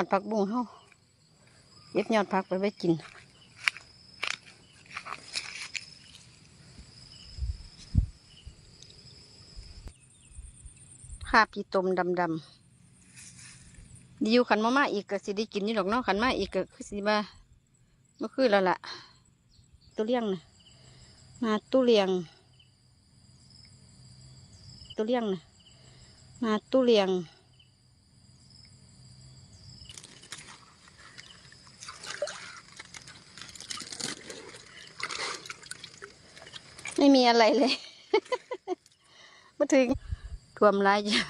ยอดผักบุ้งเฮาเย็บยอดผักไปไว้กินคาบพี่ตมดำดำดีอยู่ขันมามาอีกก็สิได้กินนี่ดอกเนาะขันมาอีกก็คือสิมาเมื่อคืนแล้วล่ะตัวเลี้ยงนะมาตู้เลี้ยงตัวเลี้ยงนะมาตู้เลี้ยง ม่มีอะไรเลยมาถึงท่วมร้ายจ้ะ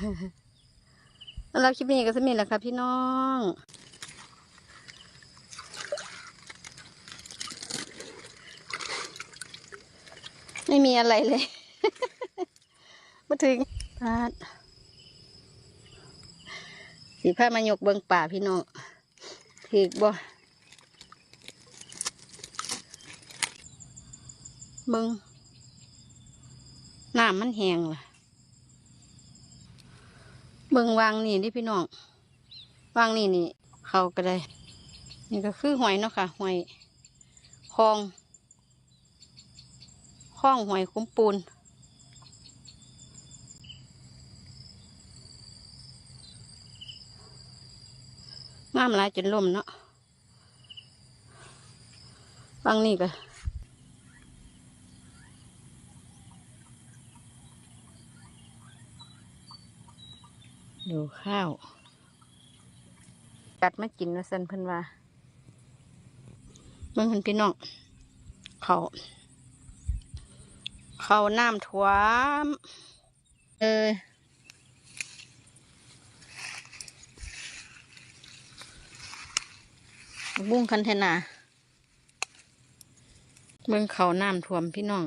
แล้วเราคลิปนี้ก็สมิธแหละครับพี่น้องไม่มีอะไรเลย มาถึงพาดสีผ้ามายกเบิงป่าพี่น้องถือบ่เบิง น้ำมันแห้งล่ะ เบิงวางนี่ดิพี่น้อง วางนี่นี่ เขาก็ได้ นี่ก็คือหอยเนาะค่ะหอยคลองคลองหอยคุ้มปูนงามหลายจนล่มเนาะฟังนี่ก็ ดูข้าวจัดมากินว่าสันเพิ่นว่ามึงเพิ่นพี่น้อง เขา เขาน้ำท่วมเออบุ้งคันเทนาเมืองเขาน้ำท่วมพี่น้อง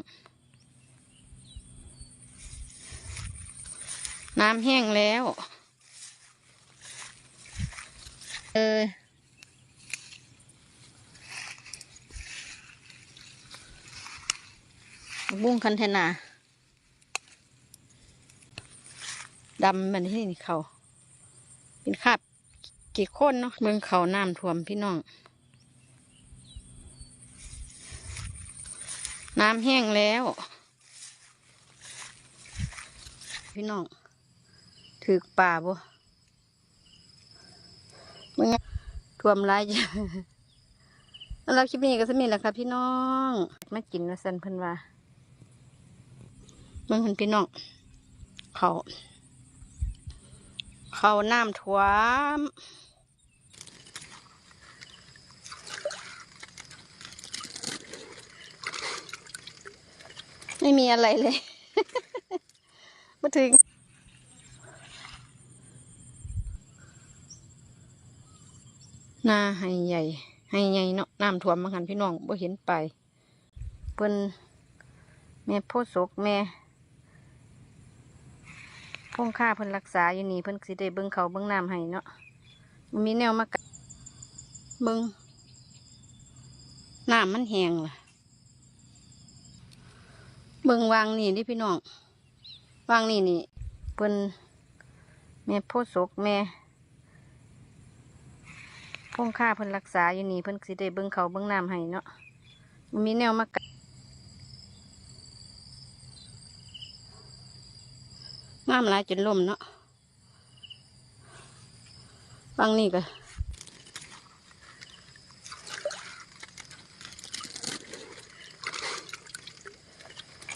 น้ำแห้งแล้ว เออบุ้งคันเทนาดำมันที่นี่เขา เป็นคาบกี่คนเนาะเมืองเขาน้ำท่วมพี่น้อง น้ำแห้งแล้ว พี่น้องถือป่าบ่ มึงท่วมร้ายจ้ะแล้วเราคลิปนี้ก็สมิธแหละครับพี่น้องมากินว่าสันเพิ่นว่าเมืองเพิ่นพี่น้อง เขาเขาน้ำท่วมไม่มีอะไรเลย มาถึง นาให้ใหญ่ให้ใหญ่เนาะน้ำท่วมมาหันพี่น้องบ่เห็นไปเพิ่นแม่โพธิ์ศกแม่พงค่าเพิ่นรักษาอยู่นี่เพิ่นสิได้เบิ่งเขาเบิ่งน้ำให้เนาะมีแนวมากัดเบิ่งน้ำมันแห้งล่ะเบิ่งวางนี่ดิพี่น้องวางนี่นี่เพิ่นแม่โพธิ์ศกแม่ พงค่าเพิ่นรักษาอยู่นี่เพิ่นสิได้เบิ่งเขาเบิ่งน้ำให้เนาะมีแนวมากัดงามหลายจนล่มเนาะวางนี่ก็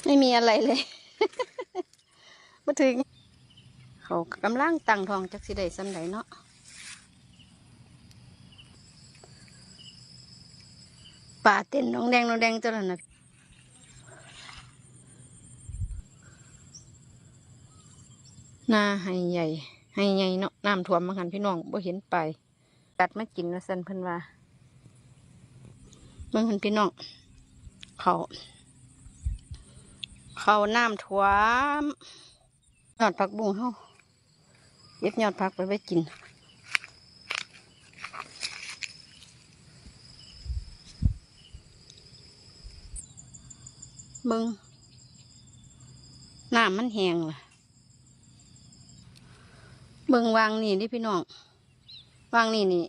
ไม่มีอะไรเลยมาถึง เขากำลังตั้งทองจักสิได้สำไดเนาะ ป่าเต้นน้องแดงน้องแดงตัวนั้นนะหน้าให้ใหญ่ให้ใหญ่เนาะน้ำท่วมมาหันพี่น้องบ่เห็นไปตัดมากินว่าสันเพิ่นว่าเมืองเพิ่นพี่น้องเขาเขาน้ำท่วมยอดผักบุ้งเฮาเย็บยอดผักไปไว้กิน เบิงน้ำมันแห้งล่ะ เบิงวางนี่ดิพี่น้อง วางนี่นี่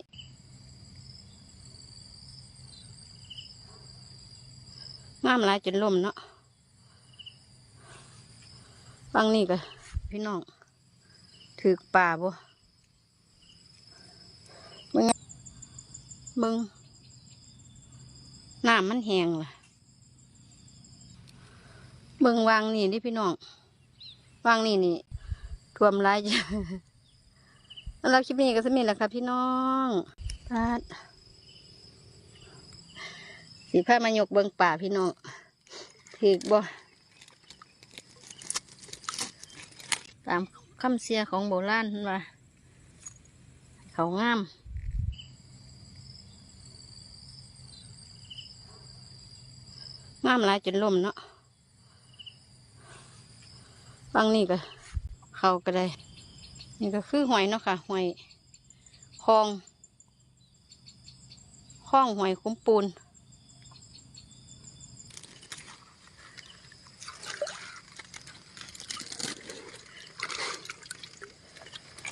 งามหลายจนล่มเนาะ วางนี่ก็พี่น้อง ถือป่าบ่เบึงน้ำมันแห้งล่ะ เบิ่งวางนี่ดิพี่น้องวางนี่นี่ท่วมร้ายจ้ะแล้วเราคลิปนี้ก็สมิธแหละค่ะพี่น้องปาดสีผ้ามายกเบิงป่าพี่น้องถือบ่ตามคำเสียของโบราณเพิ่นว่าเขางามงามหลายจนล่มเนาะ ฟังนี่ก็เขาก็ได้ นี่ก็คือหอยเนาะค่ะหอยคลองคล้องหอยคุ้มปูน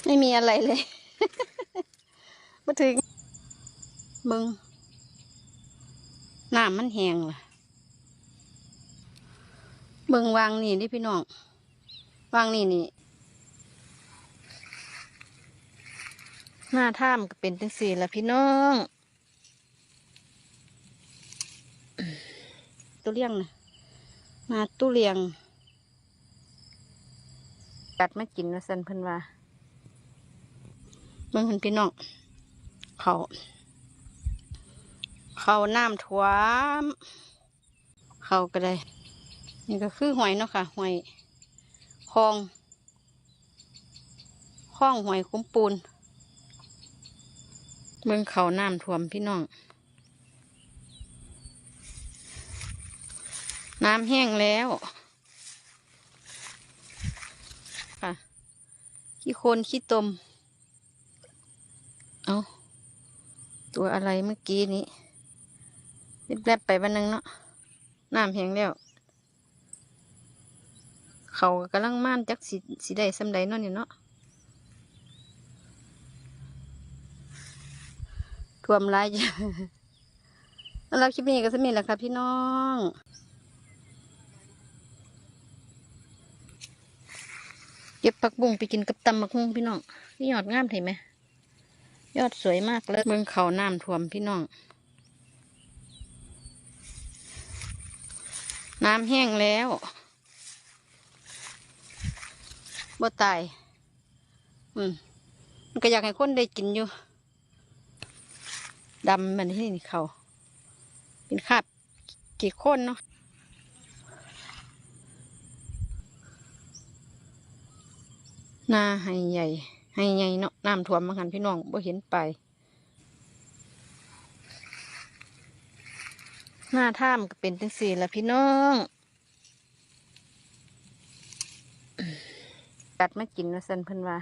ไม่มีอะไรเลย มาถึง มึง น้ำมันแห้งล่ะเบิงวางนี่ดิพี่น้อง วางนี่นี่หน้าถ้ำก็เป็นจังสี่ละพี่น้องตัวเลี้ยงนะมาตู้เลี้ยงกัดมากินว่าสันเพิ่นว่าเบิ่งเพิ่นพี่น้องเขาเขาน้ำท่วมเขาก็ได้นี่ก็คือหอยเนาะค่ะหอย คลองคล้องหอยคุ้มปูน เมืองเขาน้ำท่วมพี่น้อง น้ำแห้งแล้วค่ะขี้โคนขี้ตม เอาตัวอะไรเมื่อกี้นี้แลบๆไปวันนึงเนาะน้ำแห้งแล้ว เขากำลังม่านจักสิสิได้สำใดนาะนี่เนาะท่วมร้ายจ้ะแล้วคลิปนี้ก็สมิธแหละค่ะพี่น้องเก็บผักบุ้งไปกินกับตำบักฮุ่งพี่น้องนี่ยอดงามเห็นไหมยอดสวยมากเลยเมืองเขาน้ำท่วมพี่น้อง น้ำแห้งแล้ว บ่ตาย อืม มันก็อยากให้คนได้กินอยู่ดำมันที่นี่เขา เป็นคาบกี่คนเนาะนาให้ใหญ่ ให้ใหญ่เนาะน้ำท่วมมาหันพี่น้องบ่เห็นไป หน้าถ้ำก็เป็นจังสี่ละพี่น้อง กัดมากินว่าสันเพิ่นว่า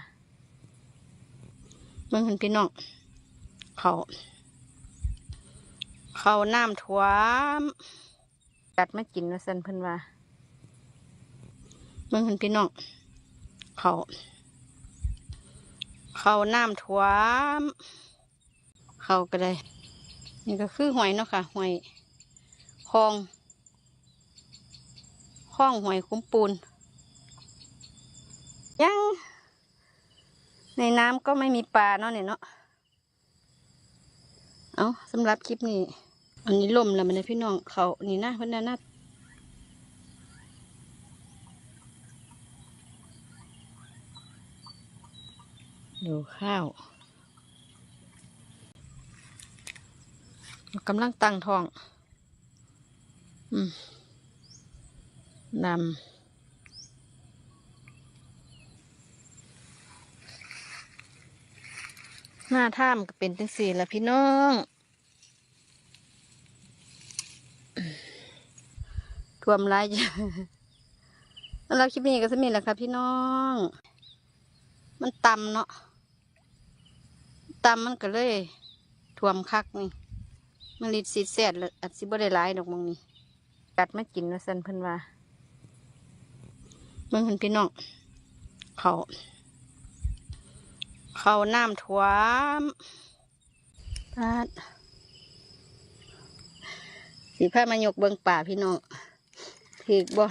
เบิ่งเพิ่นพี่น้องเขาเขาน้ำท่วมกัดมากินว่าสันเพิ่นว่าเบิ่งเพิ่นพี่น้องเขาเขาน้ำท่วมเขาก็ได้นี่ก็คือหอยเนาะค่ะหอยคลองคล้องหอยคุ้มปูน ยัง ในน้ำก็ไม่มีปลาเนาะเนี่ยเนาะเอาสำหรับคลิปนี้ อันนี้ล่มแล้วมันนะพี่น้องเขานี่นะเพื่อนน่าดูข้าวกำลังตั้งท้อง อืมดำ หน้าถ้ำก็เป็นจังสี่ละพี่น้องท่วมร้ายจ้ะแล้วเราคลิปนี้ก็สมิธแหละค่ะพี่น้อง มันต่ำเนาะต่ำมันก็เลยท่วมคักนี่ มันลิดสีแสดเลยอัดสิบ่ได้หลายดอกมองนี่กัดมากินว่าสันเพิ่นว่าเบิ่งเพิ่นพี่น้องเขา เขาน้ำท่วมปาดสีสีผ้ามายกเบิงป่าพี่น้องถือบ่